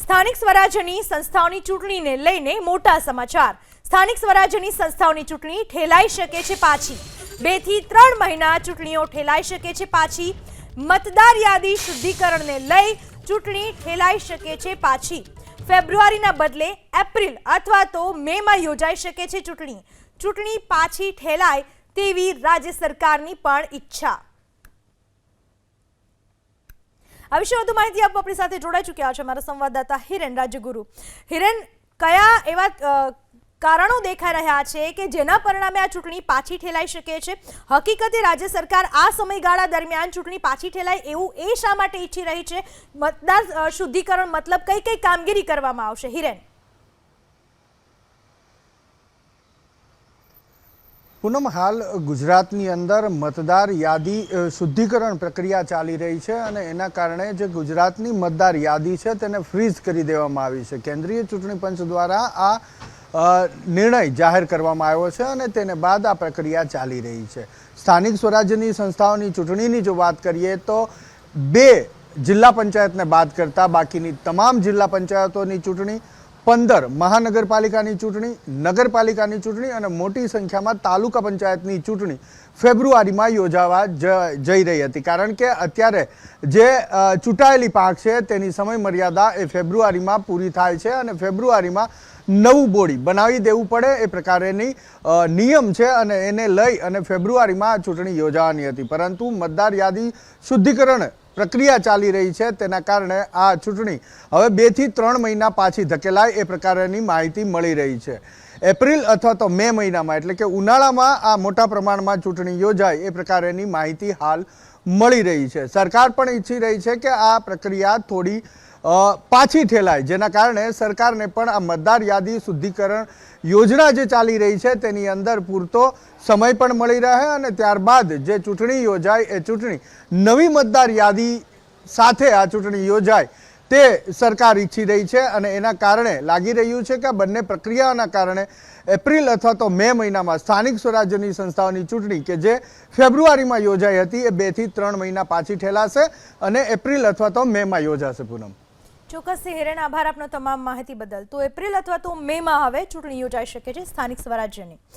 સ્થાનિક સ્વરાજ્યની સંસ્થાઓની ચૂંટણીને લઈને મોટા સમાચાર. સ્થાનિક સ્વરાજ્યની સંસ્થાઓની ચૂંટણી ઠેલાઈ શકે છે પાછી. બેથી ત્રણ મહિના ચૂંટણીઓ ઠેલાઈ શકે છે પાછી. મતદાર યાદી શુદ્ધિકરણને લઈ ચૂંટણી ઠેલાઈ શકે છે પાછી. ફેબ્રુઆરીના બદલે એપ્રિલ અથવા તો મેમાં યોજાઈ શકે છે ચૂંટણી. ચૂંટણી પાછી ઠેલાય તેવી રાજ્ય સરકારની પણ ઈચ્છા. આ વિશે વધુ માહિતી આપવા આપણી સાથે જોડાઈ ચૂક્યા છે અમારા સંવાદદાતા હિરેન રાજગુરુ હિરેન, કયા એવા કારણો દેખાઈ રહ્યા છે કે જેના પરિણામે આ ચૂંટણી પાછી ઠેલાઈ શકે છે? હકીકતે રાજ્ય સરકાર આ સમયગાળા દરમિયાન ચૂંટણી પાછી ઠેલાય એવું એ શા માટે ઈચ્છી રહી છે? મતદાર શુદ્ધિકરણ મતલબ કઈ કઈ કામગીરી કરવામાં આવશે? હિરેન. પૂનમ, હાલ ગુજરાતની અંદર મતદાર યાદી શુદ્ધિકરણ પ્રક્રિયા ચાલી રહી છે અને એના કારણે જે ગુજરાતની મતદાર યાદી છે તેને ફ્રીઝ કરી દેવામાં આવી છે. કેન્દ્રીય ચૂંટણી પંચ દ્વારા આ નિર્ણય જાહેર કરવામાં આવ્યો છે અને તેને બાદ આ પ્રક્રિયા ચાલી રહી છે. સ્થાનિક સ્વરાજ્યની સંસ્થાઓની ચૂંટણીની જો વાત કરીએ તો બે જિલ્લા પંચાયતને બાદ કરતાં બાકીની તમામ જિલ્લા પંચાયતોની ચૂંટણી પંદર મહાનગરપાલિકાની ચૂંટણી, નગરપાલિકાની ચૂંટણી અને મોટી સંખ્યામાં તાલુકા પંચાયતની ચૂંટણી ફેબ્રુઆરીમાં યોજાવા જઈ રહી હતી. કારણ કે અત્યારે જે ચૂંટાયેલી પાક છે તેની સમય મર્યાદા એ ફેબ્રુઆરીમાં પૂરી થાય છે અને ફેબ્રુઆરીમાં નવું બોડી બનાવી દેવું પડે એ પ્રકારેની નિયમ છે અને એને લઈ અને ફેબ્રુઆરીમાં ચૂંટણી યોજાવાની હતી. પરંતુ મતદાર યાદી શુદ્ધિકરણ પ્રક્રિયા ચાલી રહી છે તેના કારણે આ ચૂંટણી હવે બેથી ત્રણ મહિના પાછી ધકેલાય એ પ્રકારની માહિતી મળી રહી છે. એપ્રિલ અથવા તો મે મહિનામાં, એટલે કે ઉનાળામાં આ મોટા પ્રમાણમાં ચૂંટણી યોજાય એ પ્રકારની માહિતી હાલ મળી રહી છે. સરકાર પણ ઈચ્છી રહી છે કે આ પ્રક્રિયા થોડી પાછી ઠેલાય, જેના કારણે સરકારને પણ આ મતદાર યાદી શુદ્ધિકરણ યોજના જે ચાલી રહી છે, તેની અંદર પૂરતો સમય પણ મળી રહે અને ત્યારબાદ જે ચૂંટણી યોજાય એ ચૂંટણી, નવી મતદાર યાદી સાથે આ ચૂંટણી યોજાય, તે સરકાર ઈચ્છી રહી છે અને એના કારણે લાગી રહ્યું છે કે બંને પ્રક્રિયાઓના કારણે એપ્રિલ અથવા તો મે મહિનામાં સ્થાનિક સ્વરાજ્યની સંસ્થાઓની ચૂંટણી કે જે ફેબ્રુઆરીમાં યોજાઈ હતી, એ બેથી ત્રણ મહિના પાછી ઠેલાશે અને એપ્રિલ અથવા તો મેમાં યોજાશે પૂનમ. ચોક્કસ હિરેન. આભાર આપનો તમામ માહિતી બદલ. તો એપ્રિલ અથવા તો મેમાં હવે ચૂંટણી યોજાઈ શકે છે. સ્થાનિક સ્વરાજ્યની.